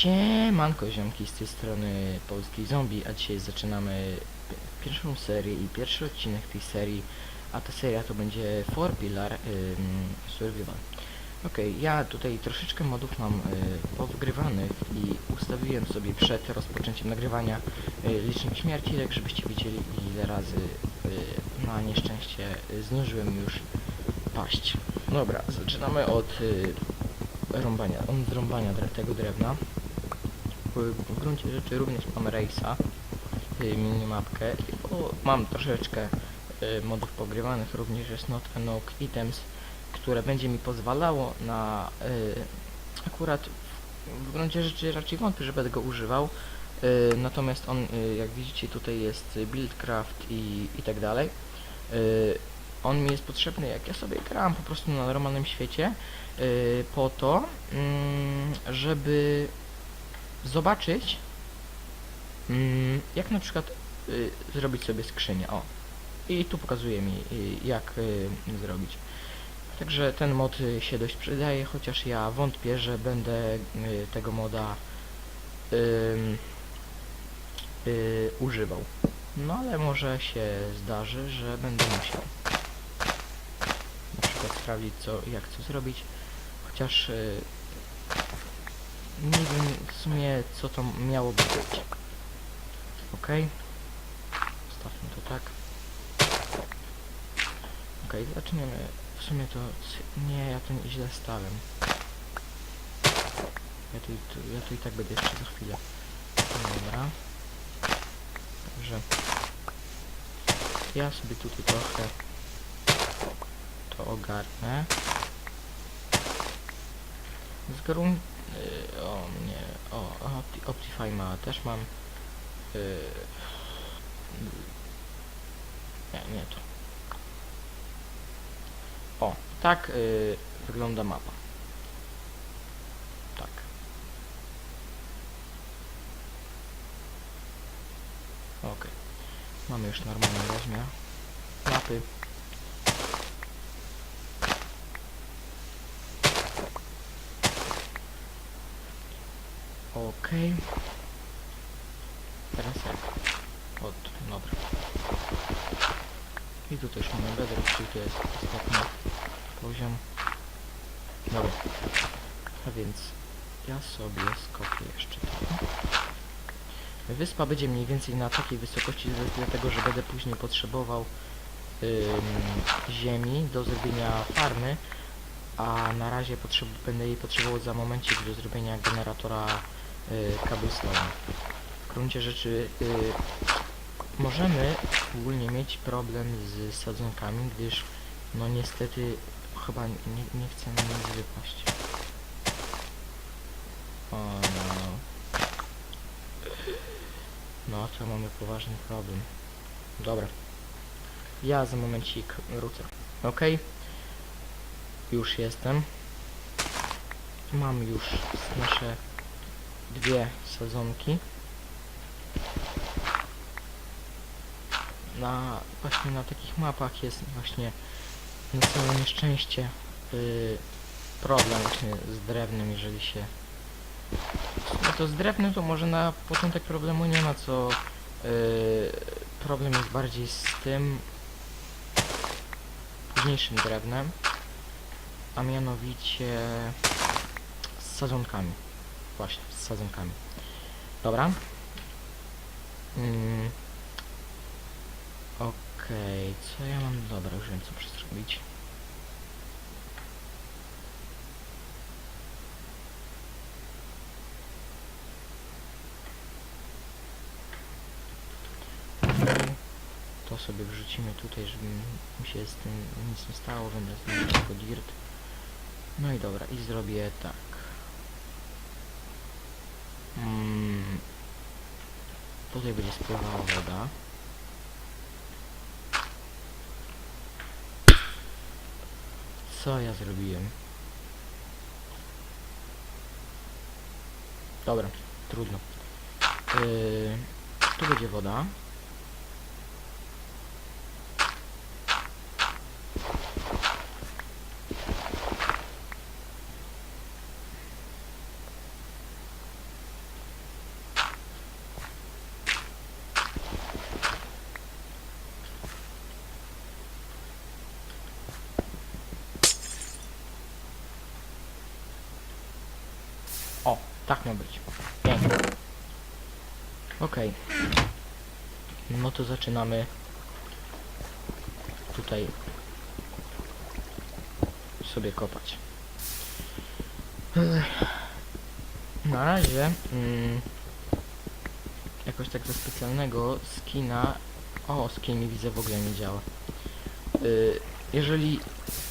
Siemanko ziomki z tej strony Polski Zombie, a dzisiaj zaczynamy pi- pierwszą serię i pierwszy odcinek tej serii, a ta seria to będzie Four Pillar ym, Survival. Okej, ja tutaj troszeczkę modów mam y, powgrywanych i ustawiłem sobie przed rozpoczęciem nagrywania y, licznik śmierci, tak żebyście widzieli ile razy y, na nieszczęście y, zdążyłem już paść. Dobra, zaczynamy od y, rąbania, od rąbania tego drewna. W, gruncie rzeczy również mam Race'a, y, minimapkę. O, mam troszeczkę y, modów pogrywanych, również jest Not Enough Items, które będzie mi pozwalało na y, akurat w, gruncie rzeczy raczej wątpię, że będę go używał. Natomiast on, jak widzicie, tutaj jest Buildcraft i, i tak dalej. On mi jest potrzebny, jak ja sobie gram po prostu na normalnym świecie, po to, mm, żeby zobaczyć, mm, jak na przykład y, zrobić sobie skrzynię. O. I tu pokazuje mi, y, jak y, zrobić. Także ten mod się dość przydaje, chociaż ja wątpię, że będę tego moda używał. No ale może się zdarzy, że będę musiał. Na przykład sprawdzić co, jak co zrobić. Chociaż nie wiem w sumie co to miałoby być. Ok. Zostawmy to tak. Ok, zaczniemy. W sumie to... Nie, ja to źle stałem. Ja tu, tu, ja tu i tak będę jeszcze za chwilę. Dobra. Także... Ja sobie tutaj trochę to ogarnę. Z grun... y, o nie... O, Opti Optify ma też mam. y, nie, nie to. O, tak y, wygląda mapa. Tak. Okej. Mamy już normalny rozmiar mapy. Okej. Teraz jak? Od, dobra. I tu też mamy bedrock, czyli to jest ostatni poziom. Dobra. A więc ja sobie skopię jeszcze to. Wyspa będzie mniej więcej na takiej wysokości, dlatego że będę później potrzebował ym, ziemi do zrobienia farmy, a na razie będę jej potrzebował za momencik do zrobienia generatora cobblestone. W gruncie rzeczy y, możemy ogólnie mieć problem z sadzonkami, gdyż no niestety chyba nie, nie chce nam nic wypaść. O no. No to mamy poważny problem. Dobra. Ja za momencik wrócę. Okej. Już jestem. Mam już nasze dwie sadzonki. Na właśnie na takich mapach jest właśnie na całe nieszczęście y, problem właśnie z drewnem, jeżeli się no to z drewnem to może na początek problemu nie ma, co y, problem jest bardziej z tym późniejszym drewnem, a mianowicie z sadzonkami. Właśnie, z sadzonkami. Dobra. Mm. Okej, co ja mam? Dobra, już wiem co przestrobić. To sobie wrzucimy tutaj, żeby mi się z tym nic nie stało, będę zmieniać tylko dirt. No i dobra, i zrobię tak. Mm. Tutaj będzie spływała woda. Co ja zrobiłem? Dobra, trudno. Yy, tu będzie woda. O, tak ma być. Pięknie. Okej. No to zaczynamy tutaj sobie kopać. Na razie mm, jakoś tak ze specjalnego skina o skin widzę w ogóle nie działa. Y, jeżeli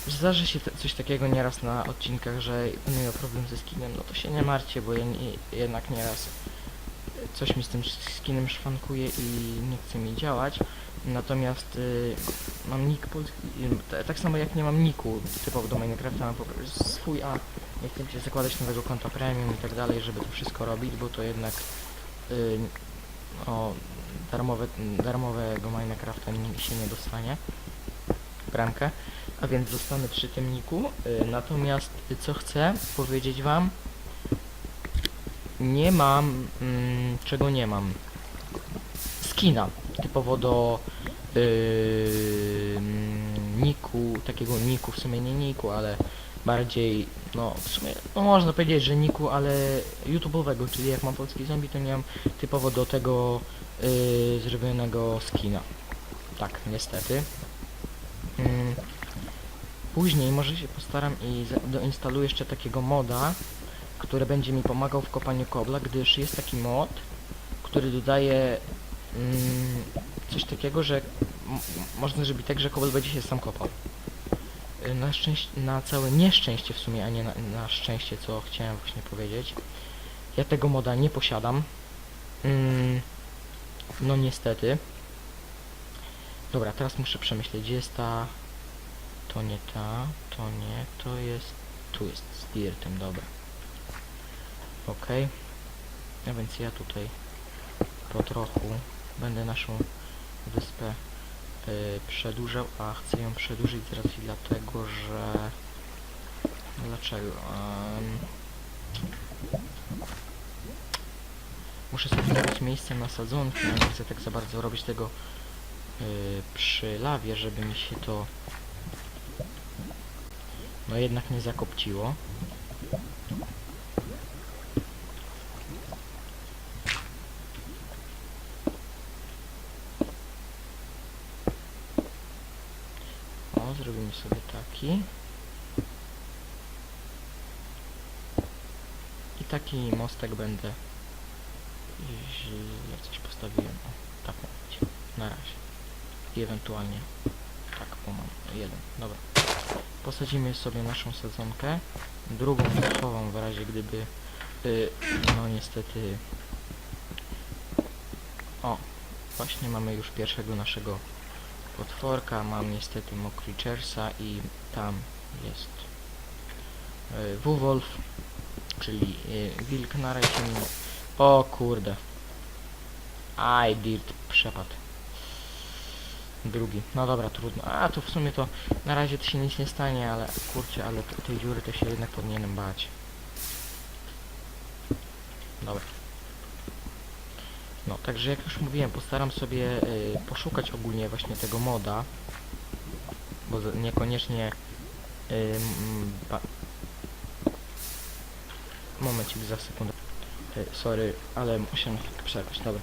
zdarzy się coś takiego nieraz na odcinkach, że będę miał problem ze skinem, no to się nie martwcie, bo ja nie, jednak nieraz coś mi z tym skinem szwankuje i nie chce mi działać. Natomiast y, mam nick polski, y, tak samo jak nie mam niku typowo do Minecrafta, mam po prostu swój, a nie chcę się zakładać nowego konta premium i tak dalej, żeby to wszystko robić, bo to jednak y, o darmowe, darmowego Minecrafta się nie dostanie bramkę, a więc zostanę przy tym niku. Y, natomiast y, co chcę powiedzieć wam, nie mam, mm, czego nie mam, skina typowo do yy, niku, takiego niku, w sumie nie niku, ale bardziej, no w sumie, no można powiedzieć, że niku, ale YouTube'owego, czyli jak mam polski zombie, to nie mam typowo do tego yy, zrobionego skina. Tak, niestety. Mm, Później może się postaram i doinstaluję jeszcze takiego moda, który będzie mi pomagał w kopaniu kobla, gdyż jest taki mod, który dodaje mm, coś takiego, że można zrobić tak, że kobel będzie się sam kopał. Y, Na szczęście, na całe nieszczęście w sumie, a nie na, na szczęście, co chciałem właśnie powiedzieć. Ja tego moda nie posiadam. Mm, no niestety. Dobra, teraz muszę przemyśleć, gdzie jest ta... To nie ta, to nie, to jest... Tu jest z dirtem, dobra. Okej. A więc ja tutaj po trochu będę naszą wyspę y, przedłużał, a chcę ją przedłużyć z racji dlatego, że... Dlaczego? Em, muszę sobie zrobić miejsce na sadzonki, nie chcę tak za bardzo robić tego przy lawie, żeby mi się to no jednak nie zakopciło. O, zrobimy sobie taki. I taki mostek będę źle coś postawiłem. O, tak ma. Na razie. I ewentualnie tak, bo mam jeden. Dobra. Posadzimy sobie naszą sadzonkę. Drugą schowam w razie gdyby y, no niestety o właśnie mamy już pierwszego naszego potworka. Mam niestety Mokrichersa i tam jest y, Wuwolf, czyli y, wilk na razie. O kurde. Aj, dirt, przepadł. Drugi. No dobra, trudno. A, tu w sumie to na razie to się nic nie stanie, ale kurczę, ale tej dziury to się jednak powinienem bać. Dobra. No, także jak już mówiłem, postaram sobie y, poszukać ogólnie właśnie tego moda, bo niekoniecznie y, ba... Momencik za sekundę. Y, sorry, ale musiałem chwilkę przerwać, dobra.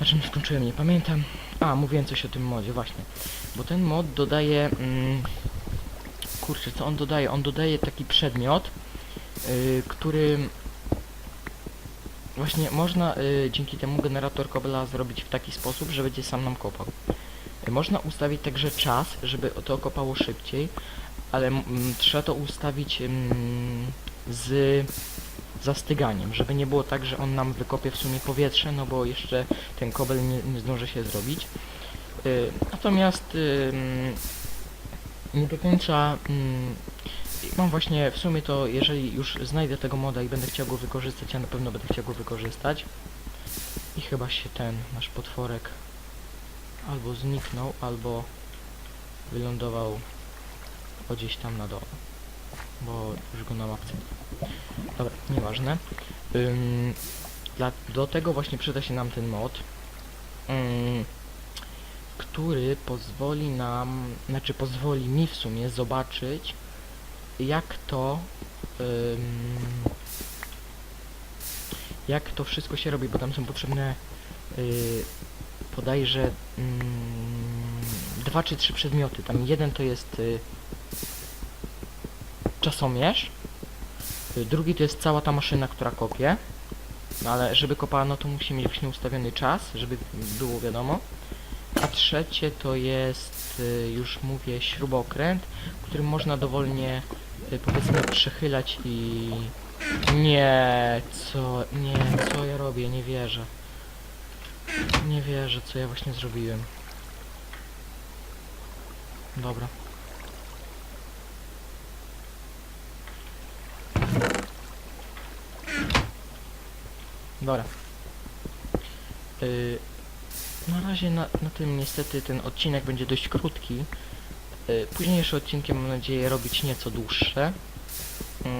Na czym skończyłem, nie pamiętam. A, mówiłem coś o tym modzie, właśnie. Bo ten mod dodaje... Mm, kurczę, co on dodaje? On dodaje taki przedmiot, y, który... Właśnie można y, dzięki temu generator kobla zrobić w taki sposób, że będzie sam nam kopał. Y, można ustawić także czas, żeby to kopało szybciej, ale mm, trzeba to ustawić mm, z zastyganiem, żeby nie było tak, że on nam wykopie w sumie powietrze, no bo jeszcze ten kobel nie, nie zdąży się zrobić. Y, natomiast y, mm, nie do końca mm, mam właśnie w sumie to, jeżeli już znajdę tego moda i będę chciał go wykorzystać, ja na pewno będę chciał go wykorzystać. I chyba się ten nasz potworek albo zniknął, albo wylądował gdzieś tam na dole, bo już go na mapce. Dobra, nieważne. Ym, dla, do tego właśnie przyda się nam ten mod, ym, który pozwoli nam, znaczy pozwoli mi w sumie zobaczyć, jak to, ym, jak to wszystko się robi, bo tam są potrzebne yy, podajże mm, dwa czy trzy przedmioty. Tam jeden to jest y, czasomierz, drugi to jest cała ta maszyna, która kopie. No ale żeby kopała, no to musi mieć właśnie ustawiony czas, żeby było wiadomo. A trzecie to jest, y, już mówię, śrubokręt, którym można dowolnie, y, powiedzmy, przechylać i... Nie, co, nie, co ja robię, nie wierzę. Nie wierzę, co ja właśnie zrobiłem. Dobra. Dobra. Yy, na razie na, na tym niestety ten odcinek będzie dość krótki. Yy, późniejsze odcinki mam nadzieję robić nieco dłuższe. Yy.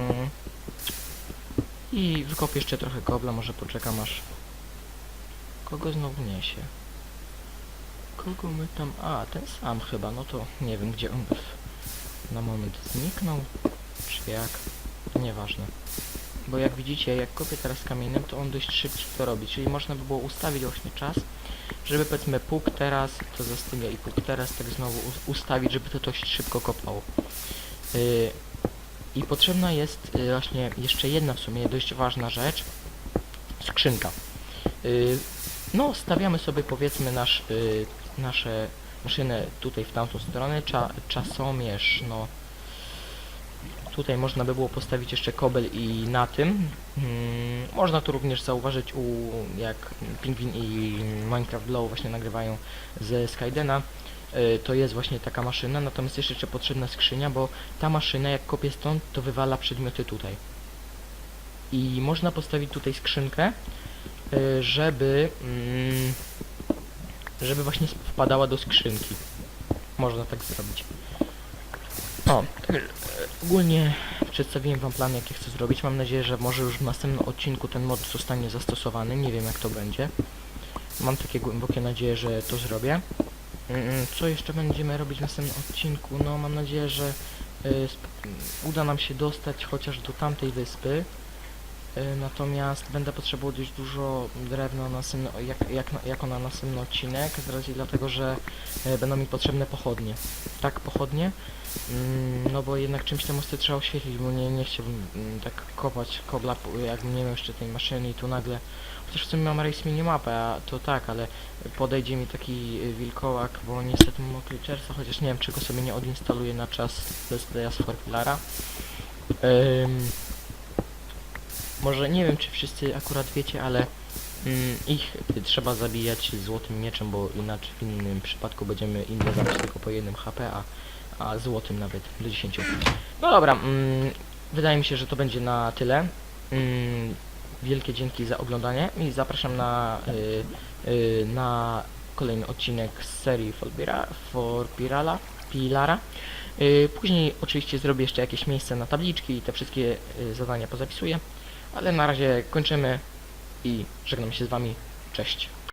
I wykopię jeszcze trochę kobla, może poczekam aż... Kogo znowu niesie? Kogo my tam... A, ten sam chyba, no to nie wiem gdzie on na moment zniknął, czy jak, nieważne. Bo jak widzicie, jak kopię teraz kamieniem, to on dość szybciej to robi, czyli można by było ustawić właśnie czas, żeby powiedzmy puk teraz, to zastygnia i puk teraz, tak znowu ustawić, żeby to dość szybko kopało. Yy, I potrzebna jest yy, właśnie jeszcze jedna w sumie dość ważna rzecz, skrzynka. Yy, no, stawiamy sobie powiedzmy nasz, yy, nasze maszynę tutaj w tamtą stronę, Cza, czasomierz, no tutaj można by było postawić jeszcze kobel i na tym. Mm, można tu również zauważyć u jak Pingwin i Minecraft Blow właśnie nagrywają ze Skydena. Y, to jest właśnie taka maszyna, natomiast jest jeszcze potrzebna skrzynia, bo ta maszyna jak kopie stąd, to wywala przedmioty tutaj. I można postawić tutaj skrzynkę, y, żeby mm, żeby właśnie wpadała do skrzynki. Można tak zrobić. O, ogólnie przedstawiłem wam plan jaki chcę zrobić. Mam nadzieję, że może już w następnym odcinku ten mod zostanie zastosowany. Nie wiem jak to będzie. Mam takie głębokie nadzieje, że to zrobię. Mm, Co jeszcze będziemy robić w następnym odcinku? No mam nadzieję, że y, uda nam się dostać chociaż do tamtej wyspy. Y, Natomiast będę potrzebował dość dużo drewna na następny, jak, jak, jako na następny odcinek, z racji dlatego, że y, będą mi potrzebne pochodnie. Tak, pochodnie. Mm, No bo jednak czymś te mosty trzeba oświetlić, bo nie, nie chciałbym mm, tak kopać kobla, jakbym nie miał jeszcze tej maszyny i tu nagle... Chociaż w sumie mam race minimapę, a to tak, ale podejdzie mi taki y, wilkołak, bo niestety mam Creature'a, chociaż nie wiem czego sobie nie odinstaluję na czas Let's Playa z Forpilara. Ym, może nie wiem czy wszyscy akurat wiecie, ale mm, ich trzeba zabijać złotym mieczem, bo inaczej w innym przypadku będziemy inne zabić tylko po jednym HP, a, a złotym nawet do 10. No dobra, mm, wydaje mi się, że to będzie na tyle. Mm, wielkie dzięki za oglądanie i zapraszam na, y, y, na kolejny odcinek z serii Forpira, Forpirala, Pilara. Y, później oczywiście zrobię jeszcze jakieś miejsce na tabliczki i te wszystkie y, zadania pozapisuję. Ale na razie kończymy i żegnam się z Wami. Cześć.